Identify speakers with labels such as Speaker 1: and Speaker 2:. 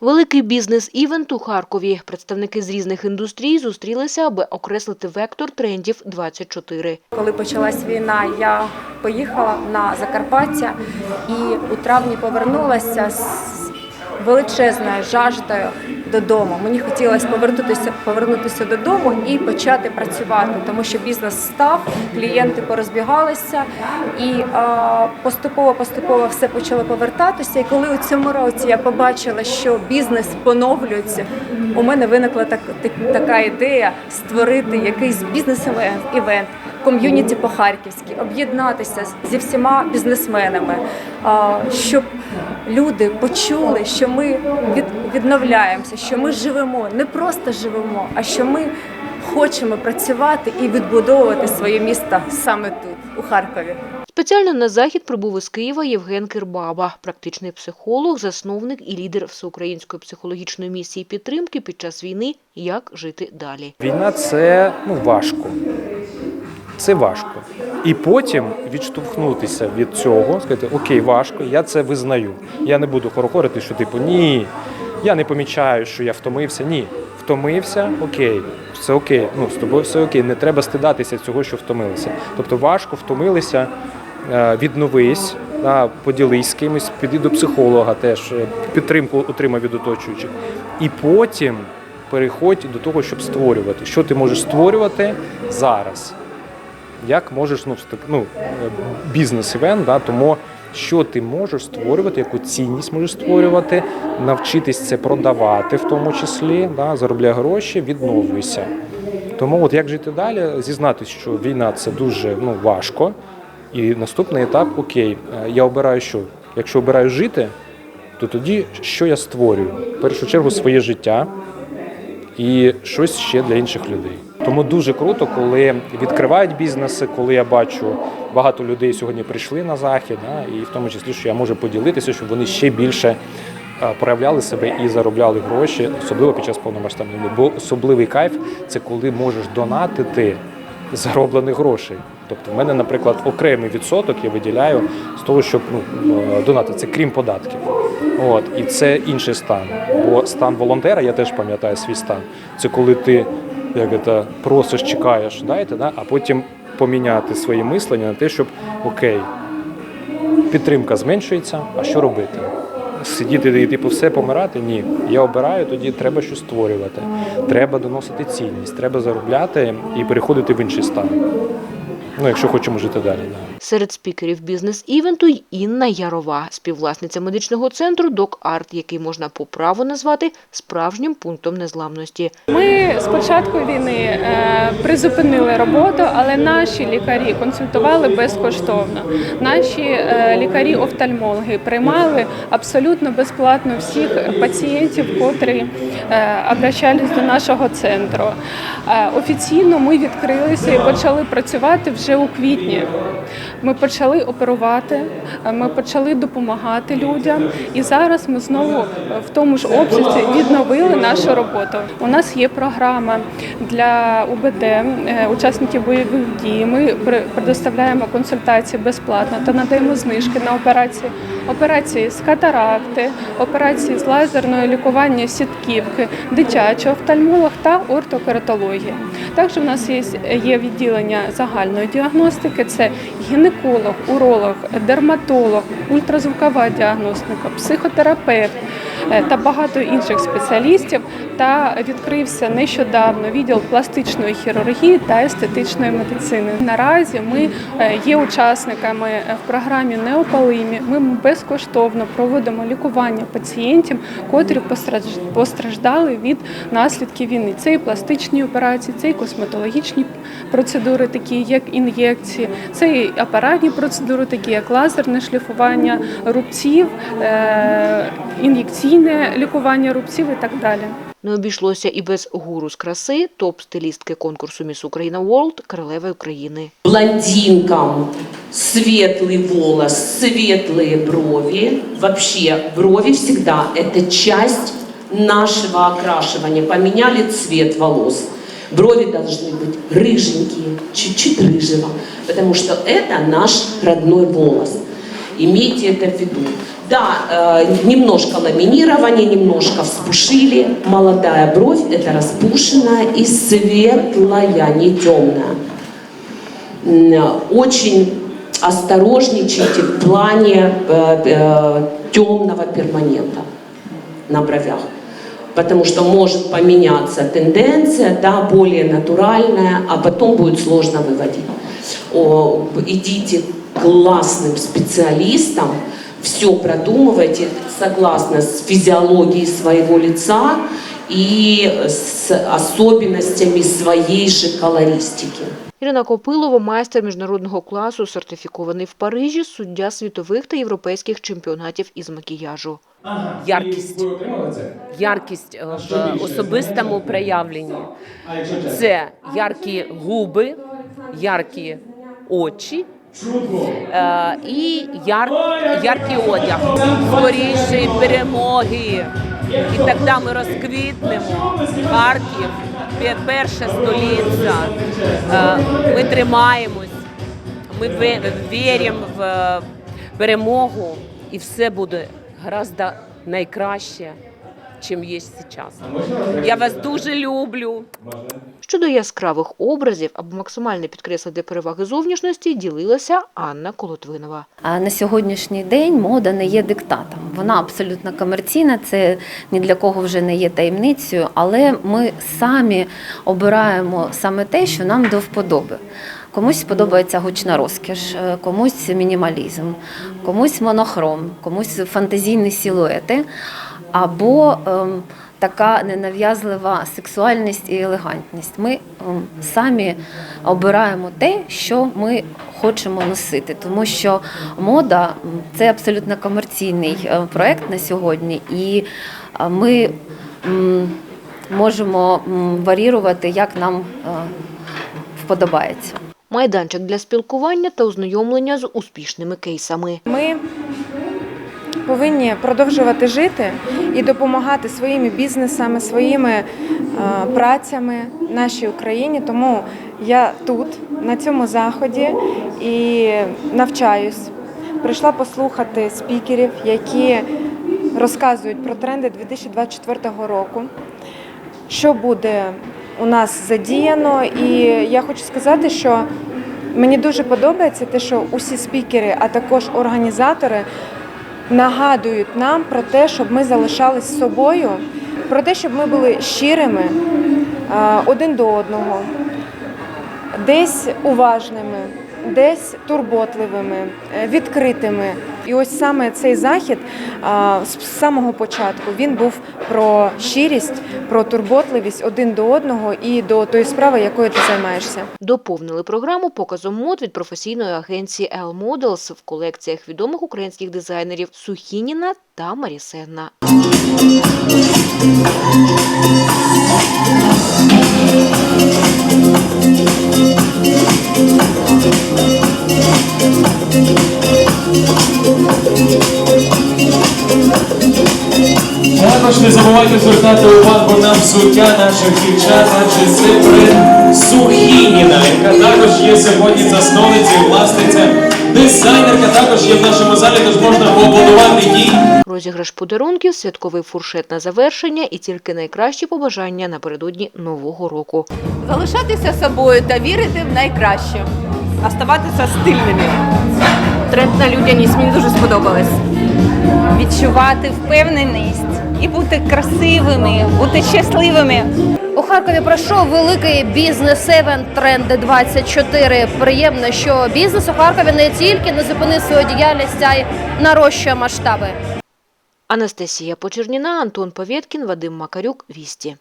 Speaker 1: Великий бізнес-івент у Харкові. Представники з різних індустрій зустрілися, аби окреслити вектор трендів 24.
Speaker 2: Коли почалась війна, я поїхала на Закарпаття і у травні повернулася з величезною жаждою додому. Мені хотілося повернутися, повернутися додому і почати працювати, тому що бізнес став, клієнти порозбігалися, і поступово поступово все почало повертатися. І коли у цьому році я побачила, що бізнес поновлюється, у мене виникла так, так- така ідея створити якийсь бізнес-івент, ком'юніті по-харківськи, об'єднатися зі всіма бізнесменами, щоб люди почули, що ми від, відновляємося, що ми живемо, не просто живемо, а що ми хочемо працювати і відбудовувати своє місто саме тут, у Харкові.
Speaker 1: Спеціально на захід прибув із Києва Євген Кирбаба, практичний психолог, засновник і лідер всеукраїнської психологічної місії підтримки під час війни «Як жити далі».
Speaker 3: Війна це ну, важко. Це важко. І потім відштовхнутися від цього, сказати, окей, важко, я це визнаю. Я не буду хорохорити, що типу ні, я не помічаю, що я втомився. Ні, втомився, окей, все окей. Ну, з тобою все окей. Не треба стидатися цього, що втомилися. Тобто важко, втомилися, е, відновись, да, поділись з кимось, піди до психолога теж, е, підтримку отримай від оточуючих. І потім переходь до того, щоб створювати. Що ти можеш створювати зараз? Як можеш ну, вступ- ну, бізнес-івент, да, тому що ти можеш створювати, яку цінність можеш створювати, навчитись це продавати, в тому числі, да, заробляй гроші, відновлюйся. Тому от як жити далі, зізнатись, що війна це дуже ну, важко. І наступний етап окей, е, я обираю що? Якщо обираю жити, то тоді що я створюю? В першу чергу своє життя, і щось ще для інших людей. Тому дуже круто, коли відкривають бізнеси, коли я бачу багато людей сьогодні прийшли на захід, да, і в тому числі, що я можу поділитися, щоб вони ще більше е, проявляли себе і заробляли гроші, особливо під час повномасштабної війни. Бо особливий кайф це коли можеш донатити зароблених грошей. Тобто, в мене, наприклад, окремий відсоток я виділяю з того, щоб ну, е, донатити, це крім податків. От, і це інший стан. Бо стан волонтера, я теж пам'ятаю свій стан. Це коли ти як це, просиш, чекаєш, дайте, да? а потім поміняти своє мислення на те, щоб окей, підтримка зменшується, а що робити? Сидіти і типу все помирати? Ні. Я обираю, тоді треба щось створювати. Треба доносити цінність, треба заробляти і переходити в інший стан. Ну, якщо хочемо жити далі. Да.
Speaker 1: Серед спікерів бізнес-івенту й Інна Ярова, співвласниця медичного центру «Док Арт», який можна по праву назвати справжнім пунктом незламності.
Speaker 4: Ми з початку війни е, призупинили роботу, але наші лікарі консультували безкоштовно. Наші е, лікарі-офтальмологи приймали абсолютно безплатно всіх пацієнтів, котрі е, обращались до нашого центру. Е, Офіційно ми відкрилися і почали працювати вже у квітні. Ми почали оперувати, е, ми почали допомагати людям, і зараз ми знову е, в тому ж обсязі відновили нашу роботу. У нас є програма для УБД, е, учасників бойових дій. Ми предоставляємо консультації безплатно та надаємо знижки на операції. Операції з катаракти, операції з лазерного лікування сітківки, дитячий офтальмолог та ортокератологія. Також в нас є відділення загальної діагностики: це гінеколог, уролог, дерматолог, ультразвукова діагностика, психотерапевт та багато інших спеціалістів. Та відкрився нещодавно відділ пластичної хірургії та естетичної медицини. Наразі ми е, є учасниками е, в програмі Неопалимі. Ми безкоштовно проводимо лікування пацієнтів, котрі постраж- постраждали від наслідків війни. Це і пластичні операції, це і косметологічні процедури, такі як ін'єкції, це і апаратні процедури, такі як лазерне шліфування рубців, е, ін'єкційне лікування рубців і так далі.
Speaker 1: Не обійшлося і без гуру з краси, топ-стилістки конкурсу «Міс Україна Ворлд» королеви України.
Speaker 5: блондинкам светлый волос, светлые брови. Вообще, брови всегда это часть нашего окрашивания. Поменяли цвет волос. Брови должны быть рыженькие, чуть-чуть рыжего, потому что это наш родной волос. Имейте это в виду. Да, э, немножко ламинирования, немножко вспушили. Молодая бровь – это распушенная и светлая, не темная. Очень осторожничайте в плане темного перманента на бровях. Потому что может поменяться тенденция, да, более натуральная, а потом будет сложно выводить. О, идите классным специалистам, все продумывайте согласно с физиологией своего лица и с особенностями своей же колористики.
Speaker 1: Ірина Копилова, майстер міжнародного класу, сертифікований в Парижі, суддя світових та європейських чемпіонатів із макіяжу.
Speaker 6: яркість. Яркість е, в особистому проявленні. Це яркі губи, яркі очі і яр, яркий одяг. Скорішої перемоги. І тоді ми розквітнемо. Харків, пе- перша столиця. Е, Ми тримаємось, ми віримо в е, перемогу, і все буде гораздо найкраще, чим є зараз. Я вас дуже люблю.
Speaker 1: Щодо яскравих образів, аби максимально підкреслити переваги зовнішності, ділилася Анна Колотвинова.
Speaker 7: А на сьогоднішній день мода не є диктатом. Вона абсолютно комерційна, це ні для кого вже не є таємницею, але ми самі обираємо саме те, що нам до вподоби. Комусь подобається гучна розкіш, е, комусь мінімалізм, комусь монохром, комусь фантазійні силуети, або ем, така ненав'язлива сексуальність і елегантність. Ми ем, самі обираємо те, що ми хочемо носити, тому що мода це абсолютно комерційний е, проект на сьогодні, і е, ми м, можемо варірувати, як нам е, вподобається.
Speaker 1: Майданчик для спілкування та ознайомлення з успішними кейсами.
Speaker 2: Ми повинні продовжувати жити і допомагати своїми бізнесами, своїми е, працями нашій Україні. Тому я тут, на цьому заході, і навчаюсь. Прийшла послухати спікерів, які розказують про тренди 2024 року. Що буде у нас задіяно, і я хочу сказати, що мені дуже подобається те, що усі спікери, а також організатори нагадують нам про те, щоб ми залишались собою, про те, щоб ми були щирими е, один до одного, десь уважними, десь турботливими, е, відкритими. І ось саме цей захід з самого початку він був про щирість, про турботливість один до одного і до тої справи, якою ти займаєшся.
Speaker 1: Доповнили програму показом мод від професійної агенції L Models в колекціях відомих українських дизайнерів Сухініна та Марісенна.
Speaker 8: Також не забувайте звертати увагу на взуття наших дівчат, адже це Сухініна, яка також є сьогодні засновницею, власниця, дизайнерка також є в нашому залі, тож можна поаплодувати їй.
Speaker 1: Розіграш подарунків, святковий фуршет на завершення і тільки найкращі побажання напередодні нового року.
Speaker 9: Залишатися собою та вірити в найкраще. Оставатися стильними. Тренд на людяність мені дуже сподобалось. Відчувати впевненість і бути красивими, бути щасливими.
Speaker 10: У Харкові пройшов великий бізнес-евент Тренди 24 Приємно, що бізнес у Харкові не тільки не зупинив свою діяльність, а й нарощує масштаби.
Speaker 1: Анастасія Почерніна, Антон Повєткін, Вадим Макарюк, Вісті.